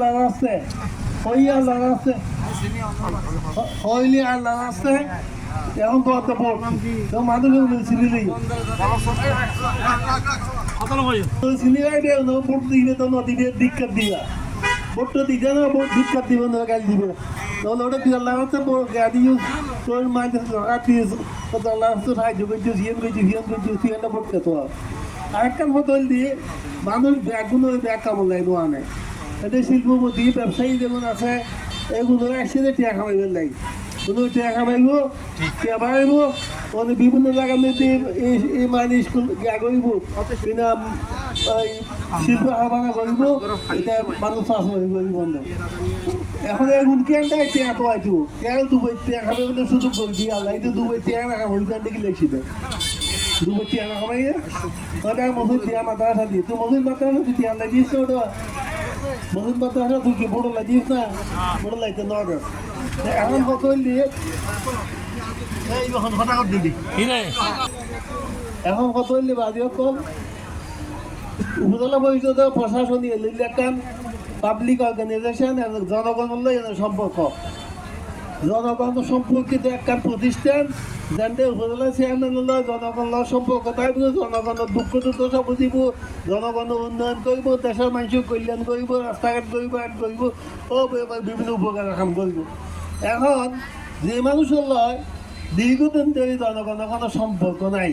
আল্লাহ আছে হই আল্লাহ আছে হইলি আল্লাহ আছে। এখন তো অত ভোট তো গাই দিয়ে না ভোট দিবে তো দিয়া তাহলে ওটা গাড়ি তোর মাঝে রাখি আল্লাহ আছে? সাহায্য করছে সিএম করছে সিএম আরেকটা বদল দিয়ে মানুষ ব্যাগগুলো ব্যাগ কামড় নোয়া। নেই এদের শিল্পপতি ব্যবসায়ী যেমন আছে এগুলো একসাথে টিয়া খামাইবেন লাগে কোনো টিয়া খামাইব টিয়া বাড়াইব মানে বিভিন্ন জায়গাতে এই মানে স্কুল গিয়া করিব কিনা শিল্প হাবানা করিব এটা মানুষ চাষবাস করিব বন্ধ এখন এগুন কেনটা টিয়া তো আইতো কেন দুবাই টিয়া খাবে বলে সুযোগ করে দিয়ে আল্লাহ এই তো দুবাই টিয়া না খাব কেন দেখি লেখছি দুবাই টিয়া না খাবাই ওটা মধুর টিয়া মাথা দিয়ে তো মধুর মাথা টিয়া লাগিয়েছ ওটা মধুর মাথা আসা তুই কি বড় লাগিয়েছ না বড় লাগতে এখন কত দিয়ে এখন কত হইলে বাদিও কম উপজেলা পরিষদ প্রশাসনীয় ইলেকশন পাবলিক অর্গানাইজেশন জনগণের সম্পর্ক জনগণ সম্পর্কিত একটা প্রতিষ্ঠান যেতে উপজেলা চেয়ারম্যানের লয় জনগণের সম্পর্ক থাকব জনগণের দুঃখ দুর্দশা বুঝিব জনগণের উন্নয়ন করব দেশের মানুষের কল্যাণ করব রাস্তাঘাট করব আট করব ও বিভিন্ন উপকার কাম করব এখন যে মানুষের লয় দীর্ঘদিন ধরে জনগণের কোনো সম্পর্ক নাই।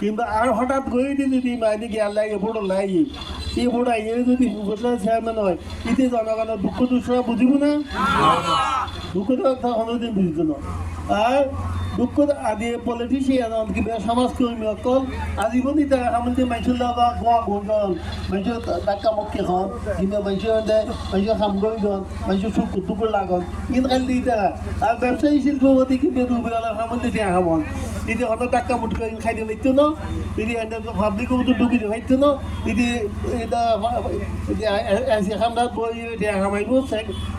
কিংবা আর হঠাৎ করে যদি মাইনে গিয়ে লাগে ভোট লাগে এই আইয়ে যদি উপজেলা চেয়ারম্যান হয় এতে জনগণের দুঃখ দুঃসরা বুঝিব না? দুঃখ তো কোনোদিন বুঝতো না আর দুঃখ আদি পলিটিশিয়ান কিংবা সমাজকর্মী অকল আজীবনই তারা সামনে মানুষের গোয়া গোজন মানুষের ডাক্কা মক্কি হন কিংবা মানুষের মানুষের সামগ্রী হন মানুষের টুকুর লাগন ইন খালি তারা আর ব্যবসায়ী শিল্পপতি কিংবা দুবেলা সামনে দিয়া খামন যদি পাবলিক মতো ঢুকি দিয়ে পাইতো না যদি এটা এসে খামরাত বই দিয়া খামাইব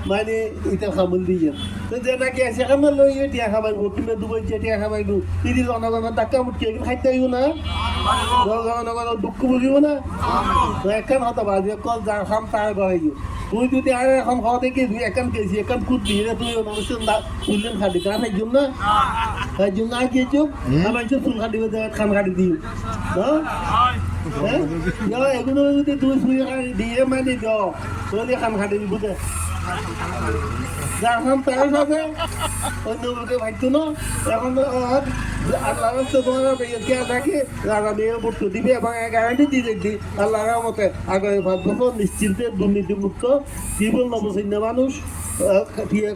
মানে এটা খামল দিয়ে তো নাকি এসে খামার লই টিয়া খামাইব কিংবা দুবই টিয়া খামাইব যদি জনগণের টাকা মুট করে খাইতে না দুঃখ বুঝিব না? তো একান হতো বাজে কল খাম তার গড়াই তুই যদি আর এখন খাওয়া দেখি তুই একান কেছি একান কুদ দিয়ে তুই অনুষ্ঠান তুললেন খাটি তা খাই না? তাই জন্য আর চুপ আমার চুল খাটি খান খাটি দিই এগুলো যদি তুই দিয়ে মানে যাও তাহলে খান খাটি বুঝে অন্য লোকে ভাবতো না এখন আল্লাহ তোমার কে থাকে রাজা ভোট দিবে এবং গ্যারান্টি দিয়ে দেখি আল্লাহর মতে আগে ভাববো নিশ্চিন্তে দুর্নীতিমুক্ত জীবন নবসৈন্য মানুষ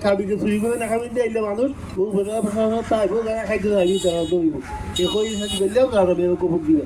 খাবি চুরি করে না খাবি মানুষ চাইব যারা মেয়ে দিবে